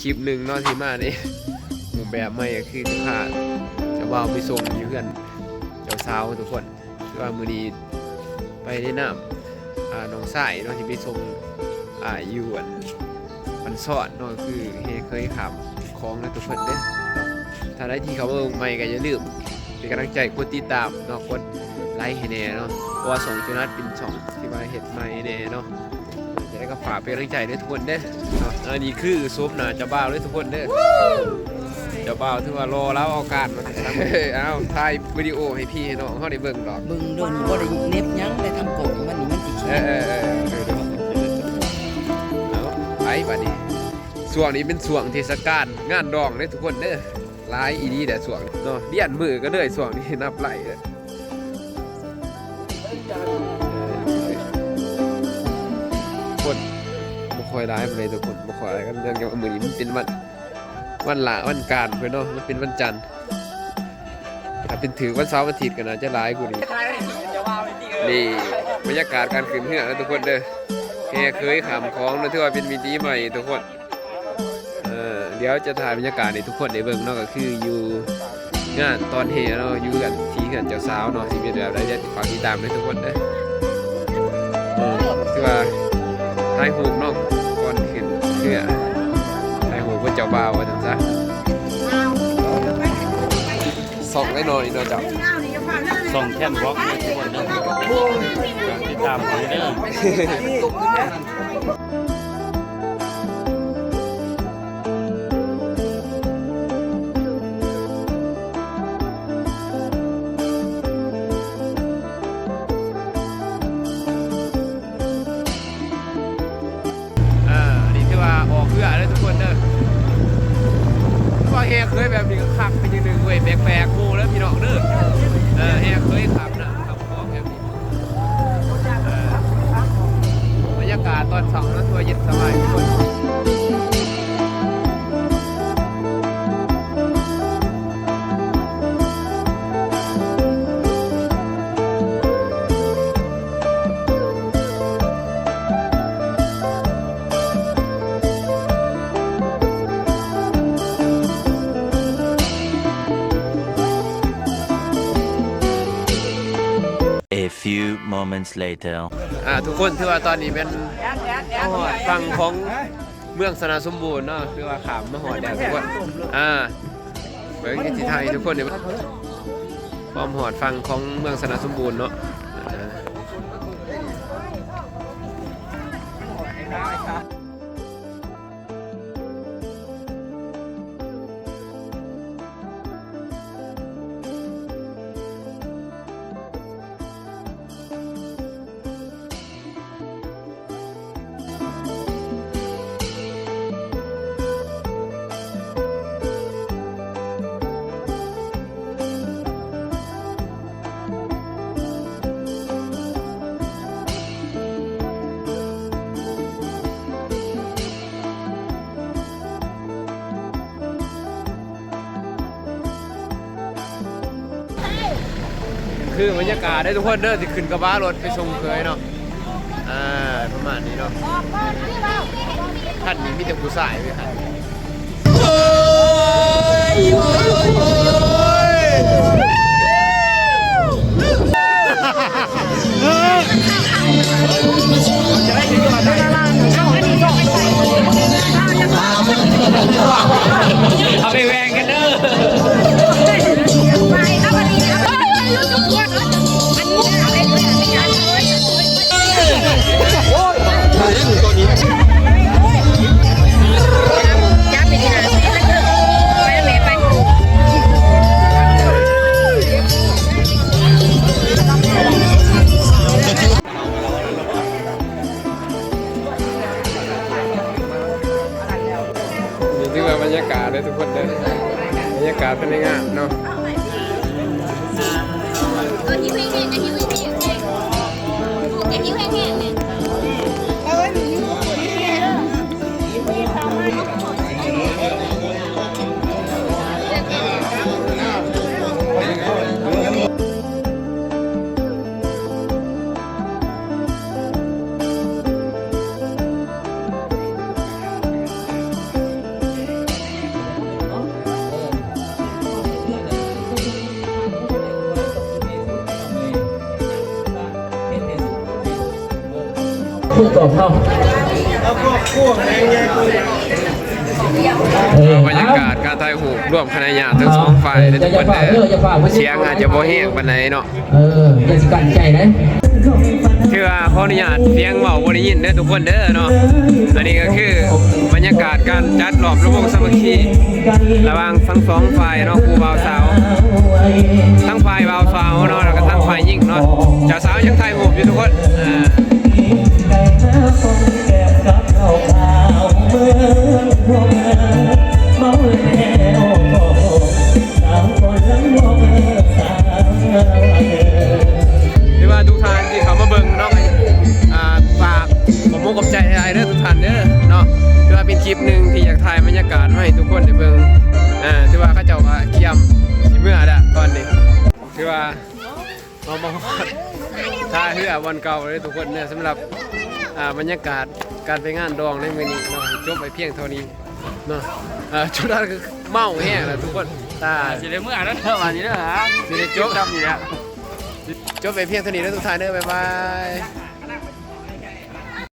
คลิปหนึ่งเนาะที่มานี่หมูแบบไม่ก็คือจะพาเจะว่าไปส่งอยู่เพื่อนเจ้าสาวทุกคนว่ามือนี้ไปได้น้ำน้องสายเนาะที่ไปส่งอ่าอยู่อันมันสอดเนาะคือเฮเคยขับของนะทุกคนเด้อเนาะถ้าได้ที่เขาเบิ่งใหม่ก็อย่าลืมเป็นกำลังใจกดติดตามเนาะกดไลค์ให้แน่เนาะเพราะว่าสองจุนัดเป็นสองที่ว่าเห็ดใหม่แน่เนาะ ก็ฝากเป็นกำลังใจด้วยทุกคนเด้อเนาะอันนี้คือซุปหนาเจะบ้าวด้วยทุกคนเด้อเจะบ้าวถือว่ารอแล้วเอาการมาทำเอ้ยเอาถ่ายวิดีโอให้พี่ให้น้องเขาได้เบิ่งดอกมึงโดนบ่ได้เน็บหยังได้ทำโกงมันนี่มันสิเอขี้อเออเออเออเอาไปบัดนี้ช่วงนี้เป็นช่วงเทศกาลงานดองเด้อทุกคนเด้อหลายอีดีแต่ช่วงนี้เนาะเดียนมือก็เลยช่วงนี้นับไหลเด้อ อยร้ายปานใดทุกคนบ่คอยอะไรกันเรื่องเกี่ยวกับมือนี้มันเป็นวันวันละวันการเพื่อนเนาะมันเป็นวันจันทร์ถ้าเป็นถือวันเสาร์วันอาทิตย์กันนะจะร้ายกว่านี้นี่บรรยากาศการขึ้นเรือนะทุกคนเด้อแกเคยขำของนะที่ว่าเป็นมิติใหม่ทุกคนเออเดี๋ยวจะถ่ายบรรยากาศให้ทุกคนได้เบิ่งนาะก็คืออยู่งานตอนเฮเนาะอยู่กันทีกันเจ้าสาวเนาะที่เป็นแบบไรจะฝากติดตามด้วยทุกคนเด้อเออว่าถ่ายรูนาะก่อน ขึ้นเรือไอ้หูก็เจ้าบ่าวว่าจังซะส่องได้หน่อยเนาะเจ้าส่งแค่นบล็อกให้ทุกคนเด้อติดตามกันเด้อ คือว่าเคยแบบนี้ก็ขับไปย่างหนึ่งเว้ยแปลกๆหมูแล้วพี่น้องเด้อเออเฮียเคยขับนะขับของแบบนี้เออบรรยากาศตอนสองนั้นตัวเย็นสบายทุกคน A few moments later อ่าทุกคนถือว่าตอนนี้เป็นหอดฟังของเมืองสนาสมบูรณ์เนาะคือว่าขามมาหอดแดงทุกคนอ่าเบิร์กที่ไทยทุกคนเนี่ยพร้อมหอดฟังของเมืองสนาสมบูรณ์เนาะ คือบรรยากาศได้ทุกคนเด้อที่ขึ้นกระบะรถไปชมเคยเนาะอ่าประมาณนี้เนาะท่านนี้มีแต่ผู้ชายไหมครับเอาไปแวงกันเด้อาศ ก่อนเนาะเออบรรยากาศการถ่ายรูปร่วมคณะญาติทั้งสองฝ่ายเลยทุกคนเด้อเสียงอาจจะบ่แห้งปานใดเนาะเอออย่าสิกันใจนะคือว่าขออนุญาตเสียงเว้าบ่ได้ยินเด้อทุกคนเด้อเนาะอันนี้ก็คือบรรยากาศการจัดรอบระวงสามัคคีระหว่างทั้งสองฝ่ายเนาะครูบ่าวสาวทั้งฝ่ายบ่าวสาวเนาะแล้วก็ทั้งฝ่ายหญิงเนาะเจ้าสาวยังถ่ายรูปอยู่ทุกคนอ่า หรือว่าทุกท่านที่เขามาเบิ่งเนาะอ่าฝากผมมุกกับใจไอ้เด้อทุกท่านเด้อเนาะถือว่าเป็นคลิปหนึ่งที่อยากถ่ายบรรยากาศมาให้ทุกคนได้เบิ่งอ่าถือว่าเขาเจ้าว่าเกี่ยมสิเมื่อละตอนนี้ถือว่าเรามางท่าเรือวันเก่าเลยทุกคนเนี่ยสำหรับ บรรยากาศการไปงานดองในมื้อนี้เนาะจบไปเพียงเท่านี้เนาะอ่าชุดนั้นคือเมาแห้งแล้วทุกคนตาสิได้เมื่อนั้นเด้อวันนี้เด้อฮะสิได้จบจำอยู่แล้วจบไปเพียงเท่านี้แล้วทุกท่านเด้อบ๊ายบาย